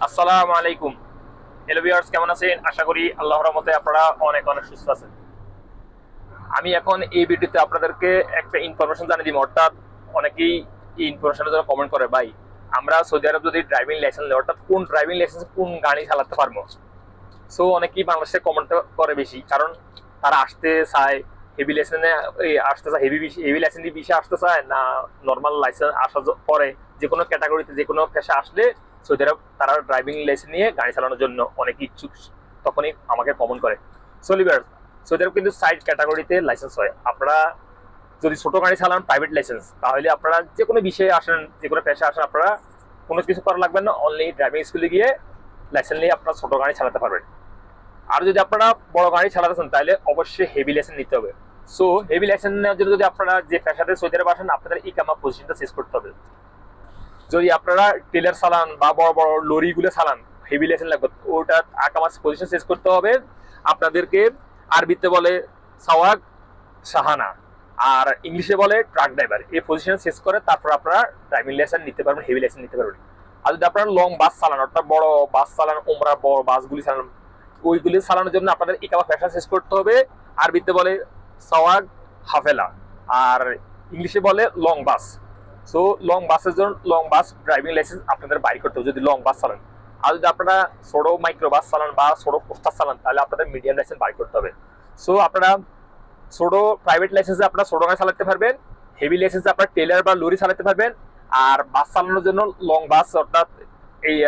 আসসালামু আলাইকুম। Hello viewers কেমন আছেন? আশা করি আল্লাহর রহমতে আপনারা অনেক অনেক সুস্থ আছেন। আমি এখন এই ভিডিওতে আপনাদেরকে একটা ইনফরমেশন জানিয়ে দিব। অর্থাৎ অনেকেই এই ইনফরমেশনের জন্য কমেন্ট করে, ভাই, আমরা সৌদি আরব যদি ড্রাইভিং লাইসেন্স নেই, অর্থাৎ কোন ড্রাইভিং লাইসেন্স কোন গাড়ি চালাতে পারব? সো অনেকেই বাংলাদেশে কমেন্ট করে বেশি, কারণ তারা আসতে চায় হেভি লাইসেন্সে আসতে চায় হেভি হেভি লাইসেন্স বিষয়ে আসতে চায় না নর্মাল লাইসেন্স আসার পরে যে কোনো ক্যাটাগরিতে যে কোনো পেশা আসলে সৌদি আরব তারা ড্রাইভিং লাইসেন্স নিয়ে গাড়ি চালানোর জন্য অনেক ইচ্ছুক, তখনই আমাকে কমন করে। সো লিভার সৌদি আরব কিন্তু সাইড ক্যাটাগরিতে লাইসেন্স হয়। আপনারা যদি ছোট গাড়ি চালান প্রাইভেট লাইসেন্স তাহলে আপনারা যে কোনো বিষয়ে আসেন যে কোনো পেশা আসেন, আপনারা কোনো কিছু করা লাগবে না। অনলি ড্রাইভিং স্কুলে গিয়ে লাইসেন্স নিয়ে আপনারা ছোট গাড়ি চালাতে পারবেন। আর যদি আপনারা বড় গাড়ি চালাতেছেন, তাহলে অবশ্যই হেভি লাইসেন্স নিতে হবে। সো হেভি লাইসেন্স নেওয়ার জন্য যদি আপনারা যে পেশাতে সৌদি আরব আসেন, আপনাদের ইকামা পজিশনটা চেঞ্জ করতে হবে। যদি আপনারা টেলার চালান বা বড় বড় লরিগুলো চালান হেভি লাইসেন্স লাগবে, ওটা আকামা পজিশন চেঞ্জ করতে হবে। আপনাদেরকে আরবিতে বলে সাওয়াক সাহানা, আর ইংলিশে বলে ট্রাক ড্রাইভার। এই পজিশন শেষ করে তারপর আপনারা ড্রাইভিং লাইসেন্স নিতে পারবেন হেভি লাইসেন্স নিতে পারবেন। আর যদি আপনারা লং বাস চালান, অর্থাৎ বড় বাস চালান ওমরা বড় বাসগুলি চালান, ওইগুলি চালানোর জন্য আপনাদের ইকামা ফ্যাশন শেষ করতে হবে। আরবিতে বলে সওয়াগ হাফেলা, আর ইংলিশে বলে লং বাস সো লং বাসের জন্য লং বাস ড্রাইভিং লাইসেন্স আপনাদের বাইর করতে হবে। যদি লং বাস চালান, আর যদি আপনারা ছোট মাইক্রো বাস চালান বা ছোট পোস্টার চালান, তাহলে আপনাদের মিডিয়াম লাইসেন্স বাইর করতে হবে। সো আপনারা ছোট প্রাইভেট লাইসেন্সে আপনারা ছোট গাড়ি চালাতে পারবেন হেভি লাইসেন্সে আপনারা টেলার বা লরি চালাতে পারবেন, আর বাস চালানোর জন্য লং বাস অর্থাৎ এই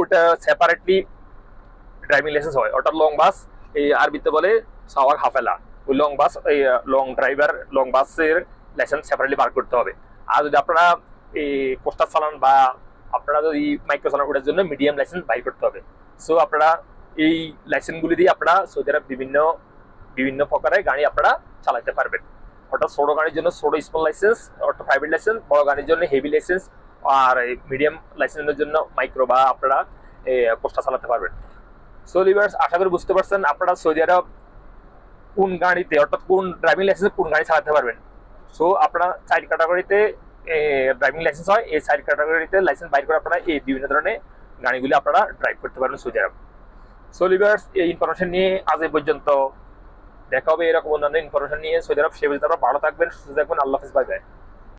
ওটা সেপারেটলি ড্রাইভিং লাইসেন্স হয়। অর্থাৎ লং বাস এই আরবিতে বলে সাওয়ার হাফেলা। ওই লং বাস এই লং ড্রাইভার লং বাসের লাইসেন্স সেপারেটলি বার করতে হবে। আর যদি আপনারা এই পোস্টার চালান বা আপনারা যদি মাইক্রো চালান, ওটার জন্য মিডিয়াম লাইসেন্স বাই করতে হবে। সো আপনারা এই লাইসেন্সগুলি দিয়ে আপনারা সৌদি আরব বিভিন্ন বিভিন্ন প্রকারের গাড়ি আপনারা চালাতে পারবেন। অর্থাৎ ছোট গাড়ির জন্য ছোট স্মল লাইসেন্স অর্থাৎ প্রাইভেট লাইসেন্স বড় গাড়ির জন্য হেভি লাইসেন্স আর মিডিয়াম লাইসেন্সের জন্য মাইক্রো বা আপনারা পোস্টার চালাতে পারবেন। সো লিভার্স আশা করি বুঝতে পারছেন, আপনারা সৌদি আরব কোন গাড়িতে, অর্থাৎ কোন ড্রাইভিং লাইসেন্স কোন গাড়ি চালাতে পারবেন। সো আপনারা চাইল্ড ক্যাটাগরিতে ড্রাইভিং লাইসেন্স হয়, এই সাইড ক্যাটাগরিতে লাইসেন্স বাইর করে আপনারা এই বিভিন্ন ধরনের গাড়িগুলি আপনারা ড্রাইভ করতে পারবেন সৌদি আরব সো লিভার্স এই ইনফরমেশন নিয়ে আজ এই পর্যন্ত দেখা হবে, এরকম অন্যান্য ইনফরমেশন নিয়ে। সৌদি আরব সে পর্যন্ত আপনারা ভালো থাকবেন, সুস্থ থাকবেন, আল্লাহ হাফিজ বাই বাই